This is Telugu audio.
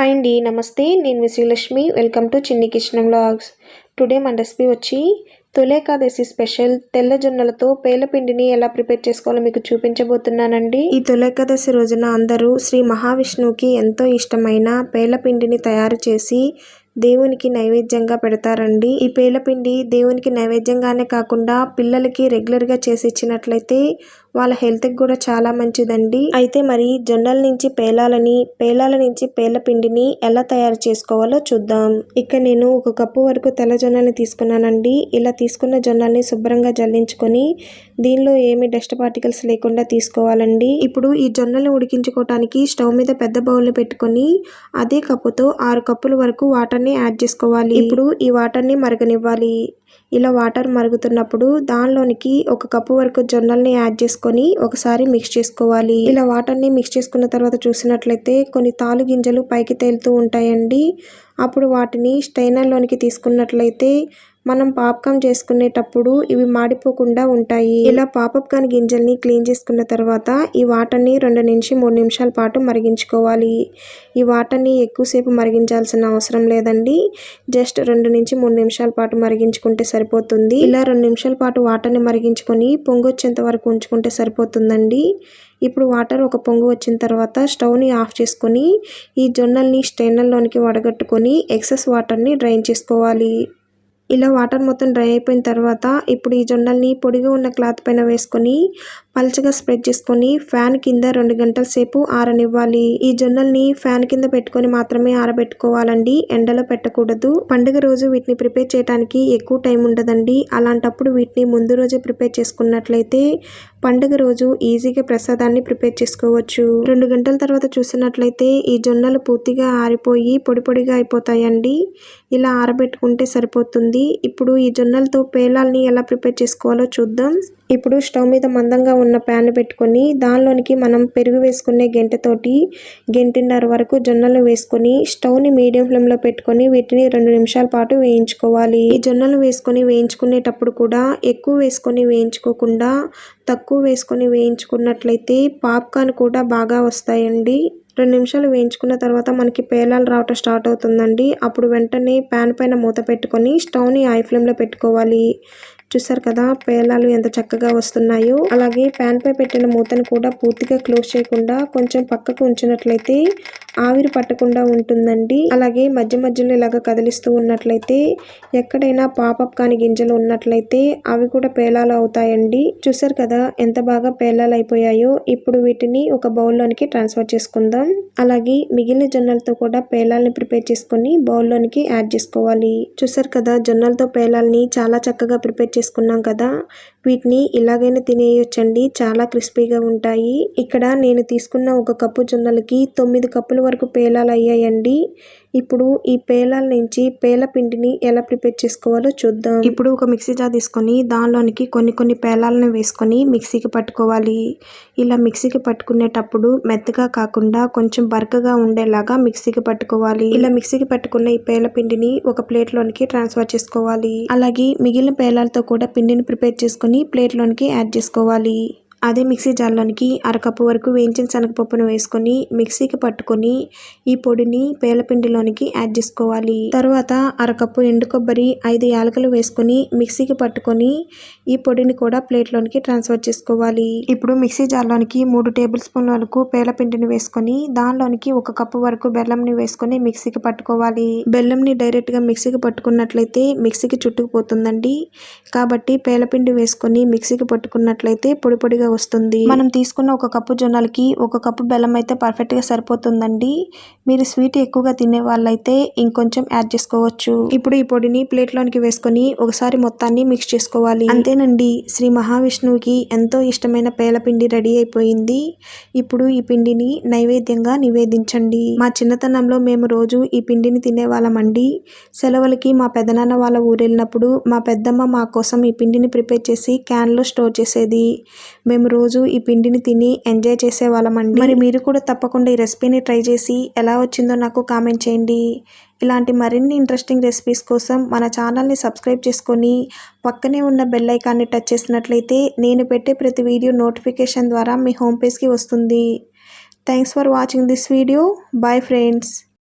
హాయ్ అండి నమస్తే. నేను me welcome to Chinni kitchen vlogs today మన రెసిపీ వచ్చి తొలేకాదశి స్పెషల్ తెల్ల జొన్నలతో పేలపిండిని ఎలా ప్రిపేర్ చేసుకోవాలో మీకు చూపించబోతున్నానండి. ఈ తొలేకాదశి రోజున అందరూ శ్రీ మహావిష్ణువుకి ఎంతో ఇష్టమైన పేలపిండిని తయారు చేసి దేవునికి నైవేద్యంగా పెడతారండి. ఈ పేలపిండి దేవునికి నైవేద్యంగానే కాకుండా పిల్లలకి రెగ్యులర్గా చేసి ఇచ్చినట్లయితే వాళ్ళ హెల్త్కి కూడా చాలా మంచిదండి. అయితే మరి జొన్నల నుంచి పేలాలని పేలాల నుంచి పేలపిండిని ఎలా తయారు చేసుకోవాలో చూద్దాం. ఇక్కడ నేను ఒక కప్పు వరకు తెల్ల జొన్నల్ని తీసుకున్నానండి. ఇలా తీసుకున్న జొన్నల్ని శుభ్రంగా జల్లించుకొని దీనిలో ఏమి డస్ట్ పార్టికల్స్ లేకుండా తీసుకోవాలండి. ఇప్పుడు ఈ జొన్నల్ని ఉడికించుకోవటానికి స్టవ్ మీద పెద్ద బౌల్ని పెట్టుకొని అదే కప్పుతో ఆరు కప్పుల వరకు వాటర్ని యాడ్ చేసుకోవాలి. ఇప్పుడు ఈ వాటర్ని మరగనివ్వాలి. ఇలా వాటర్ మరుగుతున్నప్పుడు దానిలోనికి ఒక కప్పు వరకు జొన్నల్ని యాడ్ చేసుకొని ఒకసారి మిక్స్ చేసుకోవాలి. ఇలా వాటర్ని మిక్స్ చేసుకున్న తర్వాత చూసినట్లయితే కొన్ని తాలు గింజలు పైకి తేలుతూ ఉంటాయండి. అప్పుడు వాటిని స్టైనర్లోనికి తీసుకున్నట్లయితే మనం పాప్కార్న్ చేసుకునేటప్పుడు ఇవి మాడిపోకుండా ఉంటాయి. ఇలా పాపప్కార్న్ గింజల్ని క్లీన్ చేసుకున్న తర్వాత ఈ వాటర్ని రెండు నుంచి మూడు నిమిషాల పాటు మరిగించుకోవాలి. ఈ వాటర్ని ఎక్కువసేపు మరిగించాల్సిన అవసరం లేదండి. జస్ట్ రెండు నుంచి మూడు నిమిషాల పాటు మరిగించుకుంటే సరిపోతుంది. ఇలా రెండు నిమిషాల పాటు వాటర్ని మరిగించుకొని పొంగు వచ్చేంత వరకు ఉంచుకుంటే సరిపోతుందండి. ఇప్పుడు వాటర్ ఒక పొంగు వచ్చిన తర్వాత స్టవ్ని ఆఫ్ చేసుకొని ఈ జొన్నల్ని స్టైనర్లోనికి వడగట్టుకొని ఎక్సెస్ వాటర్ని డ్రైన్ చేసుకోవాలి. ఇలా వాటర్ మొత్తం డ్రై అయిపోయిన తర్వాత ఇప్పుడు ఈ జొన్నల్ని పొడిగా ఉన్న క్లాత్ పైన వేసుకొని పల్చగా స్ప్రెడ్ చేసుకొని ఫ్యాన్ కింద రెండు గంటల సేపు ఆరనివ్వాలి. ఈ జొన్నల్ని ఫ్యాన్ కింద పెట్టుకొని మాత్రమే ఆరబెట్టుకోవాలండి. ఎండలో పెట్టకూడదు. పండుగ రోజు వీటిని ప్రిపేర్ చేయడానికి ఎక్కువ టైం ఉండదండి. అలాంటప్పుడు వీటిని ముందు రోజే ప్రిపేర్ చేసుకున్నట్లయితే పండుగ రోజు ఈజీగా ప్రసాదాన్ని ప్రిపేర్ చేసుకోవచ్చు. రెండు గంటల తర్వాత చూసినట్లయితే ఈ జొన్నలు పూర్తిగా ఆరిపోయి పొడి పొడిగా అయిపోతాయండి. ఇలా ఆరబెట్టుకుంటే సరిపోతుంది. ఇప్పుడు ఈ జొన్నలతో పేలాల్ని ఎలా ప్రిపేర్ చేసుకోవాలో చూద్దాం. ఇప్పుడు స్టవ్ మీద మందంగా ఉన్న ప్యాన్ పెట్టుకొని దానిలోనికి మనం పెరుగు వేసుకునే గంటతోటి గంటిన్నర వరకు జొన్నలు వేసుకొని స్టవ్ని మీడియం ఫ్లేమ్లో పెట్టుకొని వీటిని రెండు నిమిషాల పాటు వేయించుకోవాలి. ఈ జొన్నలు వేసుకొని వేయించుకునేటప్పుడు కూడా ఎక్కువ వేసుకొని వేయించుకోకుండా తక్కువ వేసుకొని వేయించుకున్నట్లయితే పాప్కార్న్ కూడా బాగా వస్తాయండి. రెండు నిమిషాలు వేయించుకున్న తర్వాత మనకి పేలాలు రావటం స్టార్ట్ అవుతుందండి. అప్పుడు వెంటనే ప్యాన్ పైన మూత పెట్టుకొని స్టవ్ని హై ఫ్లేమ్లో పెట్టుకోవాలి. చూసారు కదా? పేలాలు ఎంత చక్కగా వస్తున్నాయో. అలాగే ప్యాన్ పై పెట్టిన మూతను కూడా పూర్తిగా క్లోజ్ చేయకుండా కొంచెం పక్కకు ఉంచినట్లయితే ఆవిరి పట్టకుండా ఉంటుందండి. అలాగే మధ్య మధ్యలో ఇలాగ కదిలిస్తూ ఉన్నట్లయితే ఎక్కడైనా పాపప్ కాని గింజలు ఉన్నట్లయితే అవి కూడా పేలాలు అవుతాయండి. చూసారు కదా ఎంత బాగా పేలాలు అయిపోయాయో. ఇప్పుడు వీటిని ఒక బౌల్లోనికి ట్రాన్స్ఫర్ చేసుకుందాం. అలాగే మిగిలిన జొన్నలతో కూడా పేలాల్ని ప్రిపేర్ చేసుకొని బౌల్లోనికి యాడ్ చేసుకోవాలి. చూసారు కదా జొన్నలతో పేలాల్ని చాలా చక్కగా ప్రిపేర్ చేసుకున్నాం కదా. వీటిని ఇలాగైనా తినేయొచ్చండి. చాలా క్రిస్పీగా ఉంటాయి. ఇక్కడ నేను తీసుకున్న ఒక కప్పు జొన్నలకి తొమ్మిది కప్పుల వరకు పేలాలు అయ్యాయండి. ఇప్పుడు ఈ పేలాల నుంచి పేల పిండిని ఎలా ప్రిపేర్ చేసుకోవాలో చూద్దాం. ఇప్పుడు ఒక మిక్సీ జార్ తీసుకొని దానిలోనికి కొన్ని కొన్ని పేలాలను వేసుకొని మిక్సీకి పట్టుకోవాలి. ఇలా మిక్సీకి పట్టుకునేటప్పుడు మెత్తగా కాకుండా కొంచెం బరకగా ఉండేలాగా మిక్సీకి పట్టుకోవాలి. ఇలా మిక్సీకి పట్టుకున్న ఈ పేల పిండిని ఒక ప్లేట్లోనికి ట్రాన్స్ఫర్ చేసుకోవాలి. అలాగే మిగిలిన పేలాలతో కూడా పిండిని ప్రిపేర్ చేసుకొని ప్లేట్లోనికి యాడ్ చేసుకోవాలి. అదే మిక్సీ జార్లోనికి అరకప్పు వరకు వేయించిన శనగపప్పును వేసుకొని మిక్సీకి పట్టుకొని ఈ పొడిని పేలపిండిలోనికి యాడ్ చేసుకోవాలి. తర్వాత అరకప్పు ఎండు కొబ్బరి ఐదు యాలకులు వేసుకొని మిక్సీకి పట్టుకొని ఈ పొడిని కూడా ప్లేట్లోనికి ట్రాన్స్ఫర్ చేసుకోవాలి. ఇప్పుడు మిక్సీ జార్లోనికి మూడు టేబుల్ స్పూన్ల వరకు పేలపిండిని వేసుకొని దానిలోనికి ఒక కప్పు వరకు బెల్లంని వేసుకొని మిక్సీకి పట్టుకోవాలి. బెల్లంని డైరెక్ట్గా మిక్సీకి పట్టుకున్నట్లయితే మిక్సీకి చుట్టుకుపోతుందండి. కాబట్టి పేలపిండి వేసుకొని మిక్సీకి పట్టుకున్నట్లయితే పొడి పొడిగా వస్తుంది. మనం తీసుకున్న ఒక కప్పు జొన్నలకి ఒక కప్పు బెల్లం అయితే పర్ఫెక్ట్గా సరిపోతుందండి. మీరు స్వీట్ ఎక్కువగా తినే వాళ్ళైతే ఇంకొంచెం యాడ్ చేసుకోవచ్చు. ఇప్పుడు ఈ పొడిని ప్లేట్లోనికి వేసుకొని ఒకసారి మొత్తాన్ని మిక్స్ చేసుకోవాలి. అంతేనండి శ్రీ మహావిష్ణువుకి ఎంతో ఇష్టమైన పేలపిండి రెడీ అయిపోయింది. ఇప్పుడు ఈ పిండిని నైవేద్యంగా నివేదించండి. మా చిన్నతనంలో మేము రోజు ఈ పిండిని తినేవాళ్ళమండి. సెలవులకి మా పెదనాన్న వాళ్ళ ఊరు వెళ్ళినప్పుడు మా పెద్దమ్మ మా కోసం ఈ పిండిని ప్రిపేర్ చేసి క్యాన్లో స్టోర్ చేసేది. మేము మేము రోజు ఈ పిండిని తిని ఎంజాయ్ చేసేవాళ్ళమండి. మరి మీరు కూడా తప్పకుండా ఈ రెసిపీని ట్రై చేసి ఎలా వచ్చిందో నాకు కామెంట్ చేయండి. ఇలాంటి మరిన్ని ఇంట్రెస్టింగ్ రెసిపీస్ కోసం మన ఛానల్ని సబ్స్క్రైబ్ చేసుకొని పక్కనే ఉన్న బెల్ ఐకాన్ని టచ్ చేసినట్లయితే నేను పెట్టే ప్రతి వీడియో నోటిఫికేషన్ ద్వారా మీ హోమ్ పేజ్కి వస్తుంది. Thanks for watching this video. Bye friends.